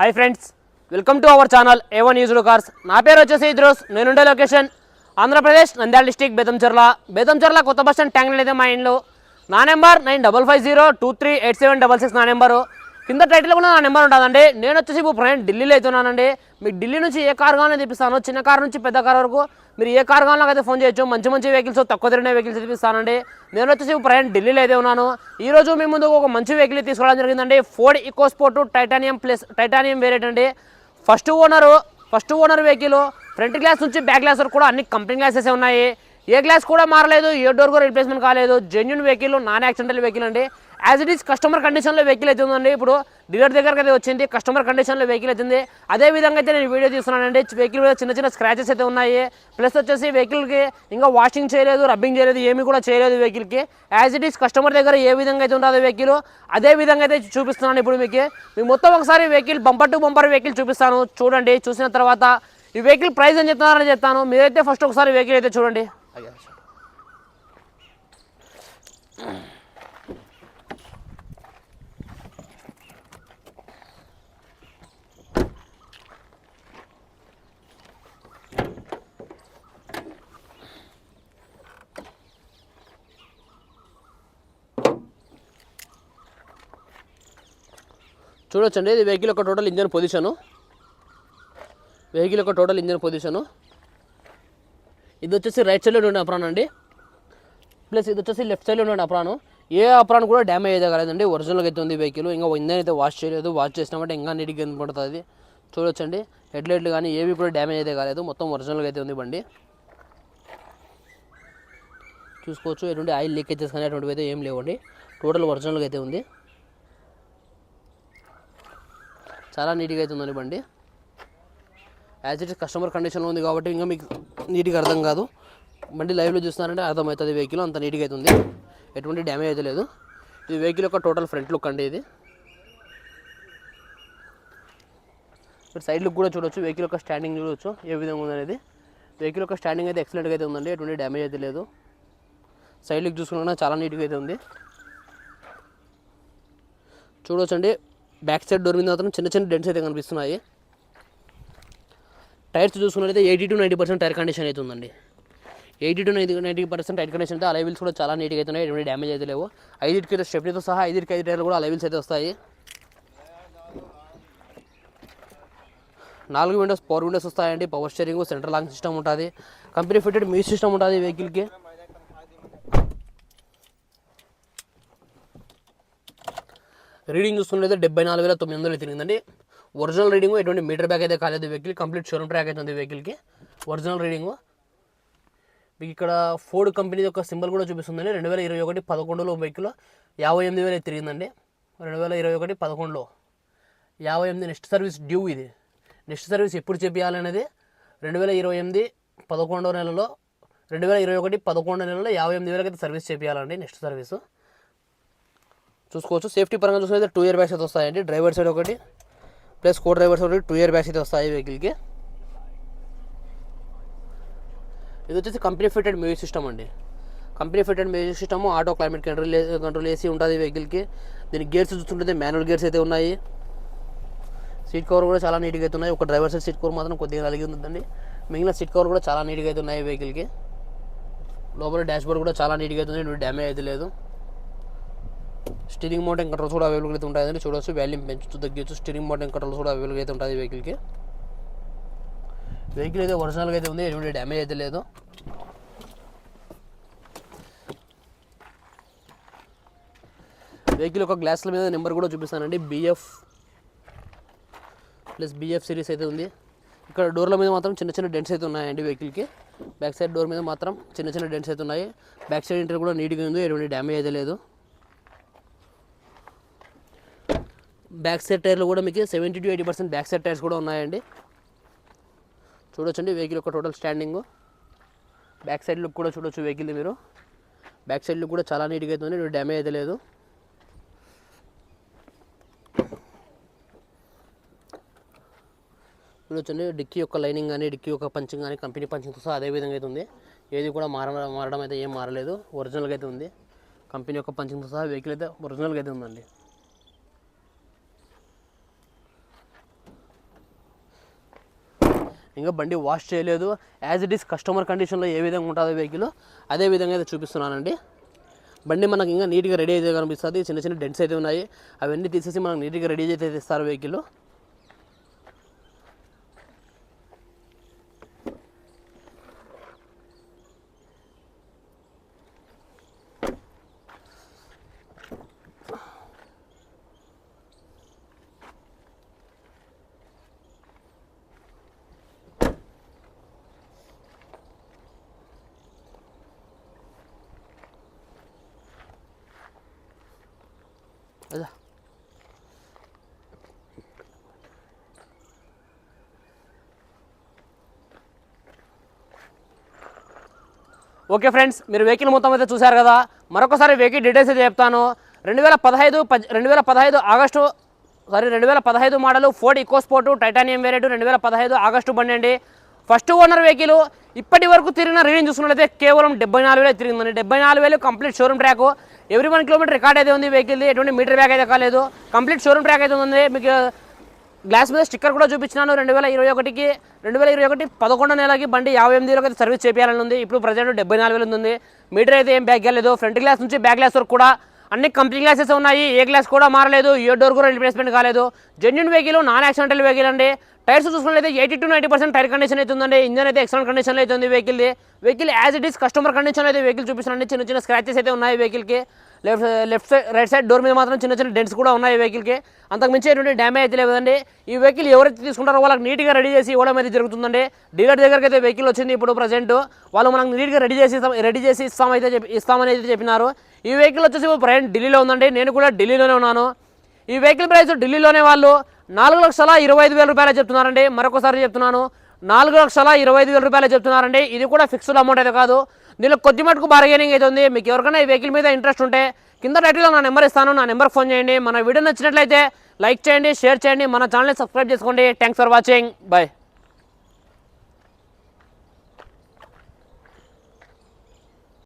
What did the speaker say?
Hi friends welcome to our channel A one use cars నా పేరు వచ్చేసి ఇద్రోస్ నేనుండే లొకేషన్ ఆంధ్రప్రదేశ్ నంద్యాల డిస్టిక్ బేతంచెర్ల. బేతంచెర్ల కొత్త బస్ స్టాండ్ ట్యాంక్ అయితే మా ఇంట్లో నా number nine double five zero two three eight seven double six నా నెంబరు కింద టైటిల్ కూడా నా నెంబర్ ఉంటుందండి నేను వచ్చేసి ఇప్పుడు ప్రయాణం ఢిల్లీలో అవుతున్నానండి మీకు ఢిల్లీ నుంచి ఏ కార్ కావాలని తెప్పిస్తాను చిన్న కార్ నుంచి పెద్ద కార్ వరకు మీరు ఏ కార్ కావాలని అయితే ఫోన్ చేయొచ్చు. మంచి మంచి వెహికల్స్ తక్కువ తిరిగిన వెహికల్స్ తెప్పిస్తానండి. నేను వచ్చేసి ఇప్పుడు ప్రయాణం ఢిల్లీలో అయితే ఉన్నాను. ఈ రోజు మీ ముందు ఒక మంచి వెహికల్ తీసుకోవడం జరిగిందండి. Ford EcoSport titanium plus titanium variant అండి. First owner first owner vehicle front glass నుంచి బ్యాక్ గ్లాస్ వరకు కూడా అన్ని కంపెనీ గ్లాసెస్ ఉన్నాయి. ఏ గ్లాస్ కూడా మారలేదు ఏ డోర్ కూడా రిప్లేస్మెంట్ కాలేదు. Genuine vehicle non accidental vehicle అండి. యాజ్ ఇట్ ఈస్ కస్టమర్ కండిషన్లో వెహికల్ అయితే ఉందండి. ఇప్పుడు డీలర్ దగ్గరకు అయితే వచ్చింది కస్టమర్ కండిషన్లో వెహికల్ అవుతుంది అదే విధంగా అయితే నేను వీడియో తీస్తున్నానండి. వెహికల్ మీద చిన్న చిన్న స్క్రాచెస్ అయితే ఉన్నాయి. ప్లస్ వచ్చేసి వెహికల్కి ఇంకా వాషింగ్ చేయలేదు రబ్బింగ్ చేయలేదు ఏమీ కూడా చేయలేదు వెహికల్కి యాజ్ ఇట్ ఈస్ కస్టమర్ దగ్గర ఏ విధంగా అయితే ఉంటుందో వెహికల్ అదే విధంగా అయితే చూపిస్తున్నాను ఇప్పుడు మీకు. మీకు మొత్తం ఒకసారి vehicle bumper to bumper vehicle చూపిస్తాను. చూడండి చూసిన తర్వాత ఈ వెహికల్ ప్రైస్ అని చెప్తున్నారని చెప్తాను. మీరైతే ఫస్ట్ ఒకసారి వెహికల్ అయితే చూడండి. చూడొచ్చండి ఇది వెహికల్ యొక్క టోటల్ ఇంజన్ పొజిషను వెహికల్ యొక్క టోటల్ ఇంజన్ పొజిషను ఇది వచ్చేసి రైట్ సైడ్లో ఉండే అప్రాన్ అండి. ప్లస్ ఇది వచ్చేసి లెఫ్ట్ సైడ్లో ఉండే అప్రాను ఏ అప్రాన్ కూడా డ్యామేజ్ అయితే కాలేదండి. ఒరిజినల్గా అయితే ఉంది వెహికల్ ఇంకా ఇంజన్ అయితే వాష్ చేయలేదు. వాష్ చేసినామంటే ఇంకా నీట్గా కనపడుతుంది. చూడొచ్చండి. హెడ్లైట్లు కానీ ఏవి కూడా డ్యామేజ్ అయితే కాలేదు. మొత్తం ఒరిజినల్గా అయితే ఉంది బండి. చూసుకోవచ్చు. ఎటువంటి ఆయిల్ లీకేజెస్ కానీ అటువంటివి అయితే ఏం లేవండి. టోటల్ ఒరిజినల్గా అయితే ఉంది. చాలా నీట్గా అయితే ఉందండి బండి యాజ్ ఇట్ కస్టమర్ కండిషన్లో ఉంది కాబట్టి ఇంకా మీకు నీట్గా అర్థం కాదు. బండి లైవ్లో చూస్తున్నారంటే అర్థమవుతుంది వెహికల్ అంత నీట్గా అయితే ఉంది ఎటువంటి డ్యామేజ్ అయితే లేదు. ఇది వెహికల్ యొక్క టోటల్ ఫ్రంట్ లుక్ అండి ఇది. మీరు సైడ్ లుక్ కూడా చూడొచ్చు వెహికల్ యొక్క స్టాండింగ్ చూడొచ్చు ఏ విధంగా ఉందనేది. వెహికల్ యొక్క స్టాండింగ్ అయితే ఎక్సలెంట్గా అయితే ఉందండి ఎటువంటి డ్యామేజ్ అయితే లేదు. సైడ్ లుక్ చూసుకున్నా చాలా నీట్గా అయితే ఉంది. చూడొచ్చండి. బ్యాక్ సైడ్ డోర్ మీద మాత్రం చిన్న చిన్న డెంట్స్ అయితే కనిపిస్తున్నాయి. టైర్స్ చూసుకున్నట్లయితే eighty to ninety percent tyre condition అయితే ఉందండి. Eighty to ninety ninety percent tyre condition అయితే అలైవిల్స్ కూడా చాలా నీట్గా అయితే ఉన్నాయి. ఎటువంటి డ్యామేజ్ అయితే లేవు. ఐదుకి స్టెప్నీతో సహా ఐదుకి ఐదు టైర్లు కూడా అలైవిల్స్ అయితే వస్తాయి. నాలుగు విండోస్ పవర్ విండోస్ వస్తాయండి. Power steering central lock system ఉంటుంది. కంపెనీ ఫిటెడ్ మ్యూజిక్ సిస్టమ్ ఉంటుంది వెహికల్కి రీడింగ్ చూస్తున్నట్లయితే డెబ్బై నాలుగు వేల తొమ్మిది వందలు తిరిగిందండి. ఒరిజినల్ రీడింగ్ ఎటువంటి మీటర్ బ్యాక్ అయితే కాలేదు వెహికల్ కంప్లీట్ షోరూమ్ ట్రాక్ అయితే ఉంది వెహికల్కి. Original reading. మీకు ఇక్కడ ఫోర్డ్ కంపెనీ యొక్క సింబల్ కూడా చూపిస్తుందండి. రెండు వేల ఇరవై ఒకటి పదకొండులో వెహికల్ యాభై ఎనిమిది వేలు తిరిగిందండి. రెండు వేల ఇరవై ఒకటి పదకొండులో. యాభై ఎనిమిది నెక్స్ట్ సర్వీస్ డ్యూ ఇది. నెక్స్ట్ సర్వీస్ ఎప్పుడు చేపించాలనేది రెండు వేల ఇరవై ఎనిమిది పదకొండో నెలలో రెండు వేల ఇరవై ఒకటి పదకొండో నెలలో యాభై ఎనిమిది వేలకి అయితే సర్వీస్ చేపించాలండి నెక్స్ట్ సర్వీసు. చూసుకోవచ్చు. సేఫ్టీ పరంగా చూసుకుంటే టూ ఇయర్ బ్యాగ్స్ అయితే వస్తాయండి. డ్రైవర్ సైడ్ ఒకటి ప్లస్ కో డ్రైవర్ సైడ్ ఒకటి టూ ఇయర్ బ్యాగ్స్ అయితే వస్తాయి వెహికల్కి ఇది వచ్చేసి కంపెనీ ఫిటెడ్ మ్యూజిక్ సిస్టమ్ అండి. Company fitted music system auto climate control control AC ఉంటుంది వెహికల్కి దీని గేర్స్ చూస్తుంటే మాన్యువల్ గేర్స్ అయితే ఉన్నాయి. సీట్ కవర్ కూడా చాలా నీట్గా అయితే ఉన్నాయి. ఒక డ్రైవర్ సైడ్ సీట్ కవర్ మాత్రం కొద్దిగా కలిగి ఉందండి. మిగిలిన సీట్ కవర్ కూడా చాలా నీట్గా అయితే ఉన్నాయి వెహికల్కి లోపల డాష్ బోర్డ్ కూడా చాలా నీట్గా అవుతుంది డ్యామేజ్ అయితే లేదు. స్టీరింగ్ మౌంటైన్ కంట్రోల్స్ కూడా అవైలబుల్ అయితే ఉంటాయండి చూడవచ్చు వాల్యూమ్ పెంచుతూ తగ్గించు స్టీరింగ్ మౌంటైన్ కంట్రోల్స్ కూడా అవైలబుల్ అయితే ఉంటుంది వెహికల్కి. వెహికల్ అయితే ఒరిజినల్గా అయితే ఉంది. ఎటువంటి డ్యామేజ్ అయితే లేదు. వెహికల్ ఒక గ్లాసుల మీద నెంబర్ కూడా చూపిస్తానండి. బిఎఫ్ ప్లస్ బిఎఫ్ సిరీస్ అయితే ఉంది. ఇక్కడ డోర్ల మీద మాత్రం చిన్న చిన్న డెంట్స్ అయితే ఉన్నాయండి వెహికల్కి. బ్యాక్ సైడ్ డోర్ మీద మాత్రం చిన్న చిన్న డెంట్స్ అయితే ఉన్నాయి. బ్యాక్ సైడ్ ఇంటర్ కూడా నీట్గా ఉంది. ఎటువంటి డ్యామేజ్ అయితే లేదు. బ్యాక్ సైడ్ టైర్లు కూడా మీకు seventy to eighty percent back side tyres కూడా ఉన్నాయండి. చూడొచ్చండి వెహికల్ యొక్క total standing back side look కూడా చూడొచ్చు వెహికల్ మీరు. బ్యాక్ సైడ్ లుక్ కూడా చాలా నీట్గా అవుతుంది ఉంది. డ్యామేజ్ అయితే లేదు. చూడొచ్చండి. డిక్కీ యొక్క లైనింగ్ కానీ డిక్కీ యొక్క పంచింగ్ కానీ కంపెనీ పంచింగ్తో సహా అదే విధంగా అయితే ఉంది. ఏది కూడా మార మారడం అయితే ఏం మారలేదు. ఒరిజినల్గా అయితే ఉంది. కంపెనీ యొక్క పంచింగ్తో సహా వెహికల్ అయితే ఒరిజినల్గా అయితే ఉందండి. ఇంకా బండి వాష్ చేయలేదు. యాజ్ ఇట్ ఈస్ కస్టమర్ కండిషన్లో ఏ విధంగా ఉంటుందో వెహికల్ అదే విధంగా అయితే చూపిస్తున్నానండి. బండి మనకి ఇంకా నీట్గా రెడీ అయితే కనిపిస్తుంది. చిన్న చిన్న డెంట్స్ అయితే ఉన్నాయి. అవన్నీ తీసేసి మనకు నీట్గా రెడీ అయితే ఇస్తారు వెహికల్ ఓకే ఫ్రెండ్స్ మీరు వెహికల్ మొత్తం అయితే చూశారు కదా. మరొకసారి వెహికల్ డీటెయిల్స్ అయితే చెప్తాను. రెండు వేల పదహైదు రెండు వేల పదహైదు ఆగస్టు సారీ రెండు వేల పదహైదు model Ford EcoSport titanium variant రెండు వేల పదహైదు ఆగస్టు బండి అండి ఫస్ట్ ఓనర్ వెహికల్ ఇప్పటి వరకు తిరిగిన రీడింగ్ చూసుకున్నట్లయితే కేవలం డెబ్బై నాలుగు వేలు తిరిగిందండి. డెబ్బై నాలుగు వేలు complete showroom track every one kilometre record అయితే ఉంది వెహికల్ది ఎటువంటి మీటర్ బ్యాక్ అయితే కాలేదు. కంప్లీట్ షోరూమ్ ట్రాక్ అయితే ఉంది. మీకు గ్లాస్ మీద స్టిక్కర్ కూడా చూపించినాను. రెండు వేల ఇరవై ఒకటికి రెండు వేల ఇరవై ఒకటి పదకొండు నెలకి బండి యాభై ఎనిమిది ఒకటి అయితే సర్వీస్ చేయాలని ఉంది. ఇప్పుడు ప్రజెంట్ డెబ్బై నాలుగు వేలు ఉంది. మీటర్ అయితే ఏం బ్యాక్ లేదు ఫ్రంట్ గ్లాస్ నుంచి బ్యాక్ గ్లాస్ వరకు కూడా అన్ని కంపెనీ గ్లాసెస్ ఉన్నాయి. ఏ గ్లాస్ కూడా మారలేదు. ఏ డోర్ కూడా రిప్లేస్మెంట్ కాలేదు. Genuine vehicle non accidental vehicle అండి. టైర్స్ చూసుకున్నట్లయితే eighty to ninety percent tyre condition అయితే ఉందండి. ఇంజన్ అయితే ఎక్సలెంట్ కండిషన్లో అయితే ఉంది vehicle vehicle as it is customer condition అయితే వెహికల్ చూపిస్తున్నాండి చిన్న చిన్న స్క్రాచెస్ అయితే ఉన్నాయి వెహికల్కి. Left left side right side door మీద మాత్రం చిన్న చిన్న డెంట్స్ కూడా ఉన్నాయి వెహికల్కి. అంతకు మించి ఎటువంటి డ్యామేజ్ అయితే లేదండి. ఈ వెహికల్ ఎవరైతే తీసుకుంటారో వాళ్ళకి నీట్గా రెడీ చేసి ఇవ్వడం అయితే జరుగుతుందండి. డీలర్ దగ్గరికి అయితే వెహికల్ వచ్చింది ఇప్పుడు ప్రజెంట్. వాళ్ళు మనకు నీట్గా రెడీ చేసి రెడీ చేసి ఇస్తామైతే చెప్పి ఇస్తామని అయితే చెప్పినారు. ఈ వెహికల్ వచ్చేసి ప్రజెంట్ ప్రయాణం ఢిల్లీలో ఉందండి. నేను కూడా ఢిల్లీలోనే ఉన్నాను. ఈ వెహికల్ ప్రైస్ ఢిల్లీలోనే వాళ్ళు నాలుగు లక్షల ఇరవై ఐదు వేల రూపాయలు చెప్తున్నారండి. మరొకసారి చెప్తున్నాను. నాలుగు లక్షల ఇరవై ఐదు వేల రూపాయలు చెప్తున్నారండి. ఇది కూడా ఫిక్స్డ్ అమౌంట్ అయితే కాదు. దీనిలో కొద్ది మటుకు బార్గెనింగ్ అయితే ఉంది మీకు ఎవరికైనా ఈ వెహికల్ మీద ఇంట్రెస్ట్ ఉంటే కింద టైటిల్లో నా నెంబర్ ఇస్తాను. నా నెంబర్ ఫోన్ చేయండి. మన వీడియో నచ్చినట్లయితే లైక్ చేయండి షేర్ చేయండి. మన ఛానల్ని సబ్స్క్రైబ్ చేసుకోండి. Thanks for watching bye